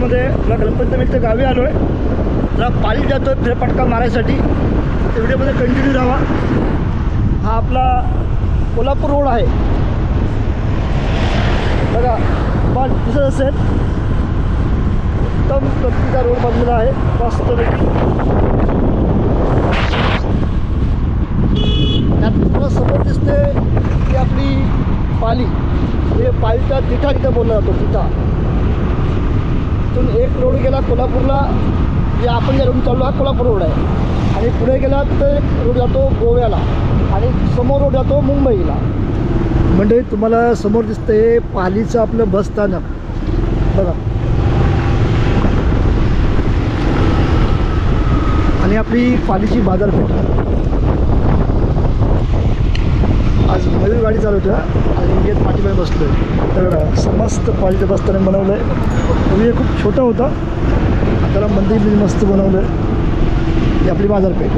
गणपती गणपतीनिमित्त गावी आलो आहे जरा पाली जातो आहे फेरफटका मारायसाठी. तर व्हिडिओमध्ये कंटिन्यू राहा. हा आपला कोल्हापूर रोड आहे. बघा पण दिसत असेल. उत्तम प्रतीचा रोड बांधलेला आहे. मस्तपैकी त्यात तुम्हाला समोर दिसते की आपली पाली. हे पालीचा तिठा तिथं बोलला जातो तिठा इथून एक रोड गेला कोल्हापूरला. जे आपण ज्या रोड चाललो हा कोल्हापूर रोड आहे. आणि पुढे गेला तर एक रोड जातो गोव्याला. आणि समोर रोड जातो मुंबईला. म्हणजे तुम्हाला समोर दिसतंय पालीचं आपलं बस स्थानक. बघा. आणि आपली पालीची बाजारपेठ. नवीन मयूर गाडी चालवतो आणि इंडियात पाठीमध्ये पाठीमागे बसलो आहे तर समस्त पालीचं बस बनवलं आहे पूर्वी खूप छोटा होता. त्याला मंदिर मी मस्त बनवलं आहे ही आपली बाजारपेठ.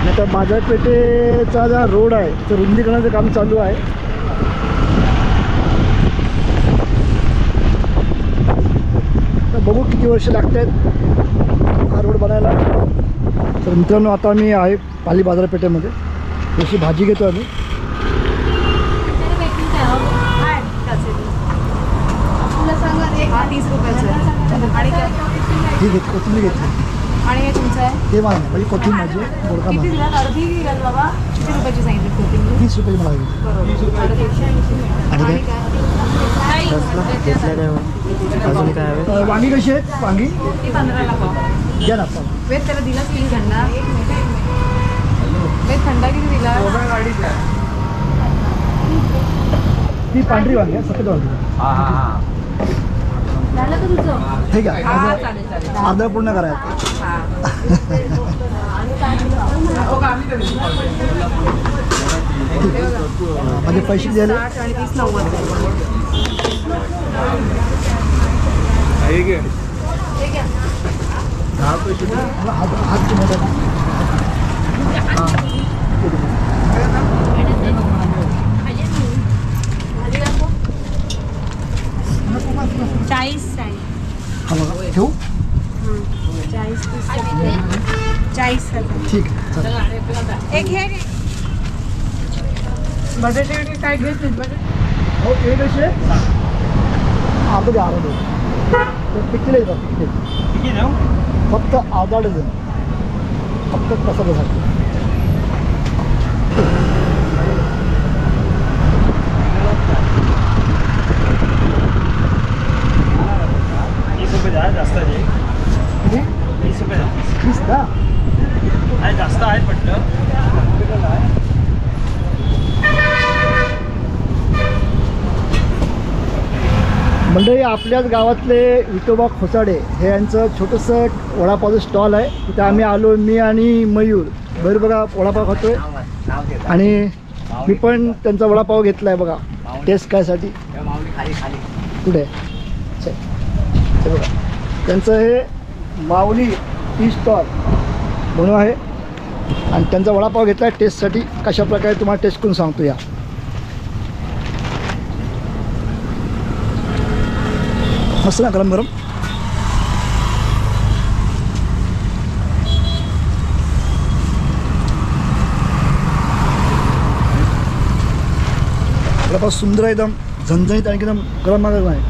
आणि त्या बाजारपेठेचा जो रोड आहे तर रुंदीकरणाचं काम चालू आहे. तर बघू किती वर्ष लागत आहेत हा रोड बनायला. तर मित्रांनो आता मी आहे पाली बाजारपेठेमध्ये. जशी भाजी घेतो आम्ही. तीस रुपयाचं आहे. आणि ही घेत कोथिंबीर घेतली. आणि हे तुमचं आहे? ते म्हणजे कोथिंबीर गोडका किती दिलात अर्धी दिलात बाबा? किती रुपयाची सांगितली? कोथिंबीर? तीस रुपये मला घेतली बरोबर. अर्धी. आणि आणि काय? काय अजून काय हवे? अ, वांगी कशी आहेत? वांगी? ती पंधराला पाव. द्या ना वेद त्याला दिलास किती थंडा वेद थंडा किती दिला ती पांढरी वांगी आहे सफेद वांगी झालं का तुझं? ठीक आहे. हा अर्धा- चालेल चालेल. अर्धा पूर्ण करायचं हा. म्हणजे पैसे द्यायला? साठ आणि तीस नव्वद हात हां. चाळीस हा बघा ठेवू? चाळीस चाळीस ठीक आहे एक हे बजेट काय घेत हो ते कसे? द्या ते पिकले येतात पिकले. फक्त अर्धा डझन. फक्त प्रसादासाठी वीस रुपये द्या जास्त आहे किती वीस रुपये द्या वीस का आहे जास्त आहेत म्हटलं मंडळी आपल्याच गावातले विठोबा खोसाडे हे यांचं छोटंसं वडापावचं स्टॉल आहे. तिथे आम्ही आलो मी आणि मयूर. बरं बघा वडापाव खातोय. आणि मी पण त्यांचा वडापाव घेतला आहे बघा. टेस्ट कायसाठी. कुठे? बघा. त्यांचं हे माऊली टी स्टॉल म्हणून आहे. आणि त्यांचा वडापाव घेतला आहे टेस्टसाठी कशा प्रकारे तुम्हाला टेस्ट करून सांगतो या. मस्त ना गरम. गरम वडापाव सुंदर आहे एकदम झणझणीत आणि एकदम गरम गरम आहे.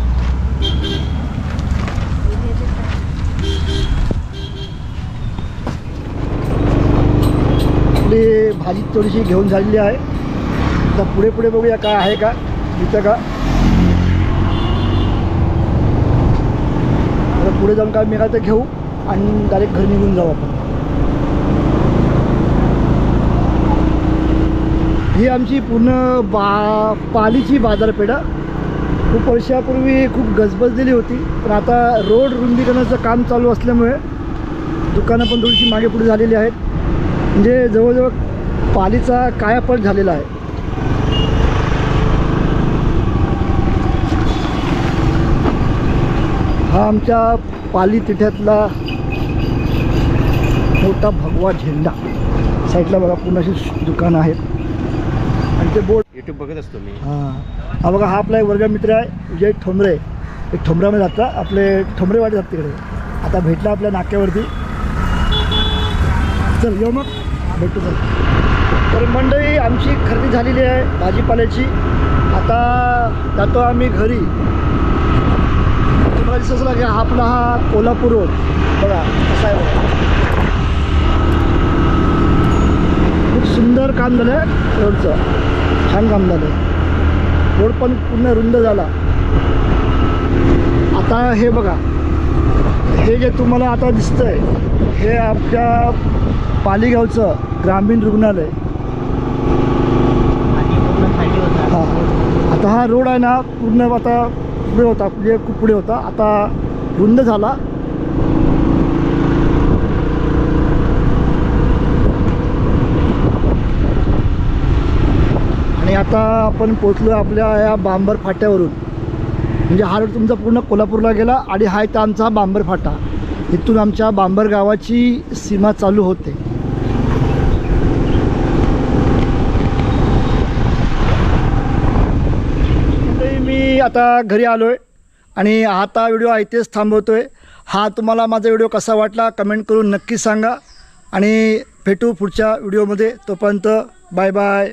आपली भाजी थोडीशी घेऊन झालेली आहे. आता पुढे पुढे बघूया काय आहे का इथं का. पुढे जाऊन काय मिळालं तर घेऊ आणि डायरेक्ट घरी निघून जाऊ आपण. ही आमची पूर्ण बा पालीची बाजारपेठ. खूप वर्षापूर्वी खूप गजबजलेली होती. पण आता रोड रुंदीकरणाचं काम चालू असल्यामुळे दुकानं पण थोडीशी मागे पुढे झालेली आहेत. म्हणजे जवळजवळ पालीचा कायापट झालेला आहे. हा आमच्या पाली तिठ्यातला मोठा भगवा झेंडा. साईडला बघा पूर्ण अशी दुकानं आहेत. आणि ते बोर्ड युट्यूब बघत असतो मी. हां. हा बघा हा आपला एक वर्ग मित्र आहे विजय ठोंबरे. एक ठोंबऱ्यामध्ये जातं. आपले ठोंबरेवाडी जात तिकडे. आता भेटला आपल्या नाक्यावरती. चल येऊ मग. भेटू चल. तर मंडळी आमची खरेदी झालेली आहे भाजीपाल्याची. आता जातो आम्ही घरी. तुम्हाला दिसत की हा आपला हा कोल्हापूर रोड. बघा कसा आहे खूप सुंदर काम झालं आहे रोडचं. छान काम झालं आहे रोड पण पूर्ण रुंद झाला. आता हे बघा. हे जे तुम्हाला आता दिसतंय हे आपल्या पालीगावचं ग्रामीण रुग्णालय. हा. आता हा रोड आहे ना पूर्ण आता पुढे होता म्हणजे खूप पुढे होता. आता रुंद झाला. आणि आता आपण पोचलो आपल्या या बांबर फाट्यावरून. म्हणजे हा रोड तुमचा पूर्ण कोल्हापूरला गेला आणि हा इथं आमचा बांबर फाटा. इथून आमच्या बांबर गावाची सीमा चालू होते मंडळी, मी आता घरी आलो आहे आणि आता व्हिडिओ आहे तेच थांबवतो आहे हा तुम्हाला माझा व्हिडिओ कसा वाटला कमेंट करून नक्की सांगा आणि भेटू पुढच्या व्हिडिओमध्ये. तोपर्यंत बाय बाय.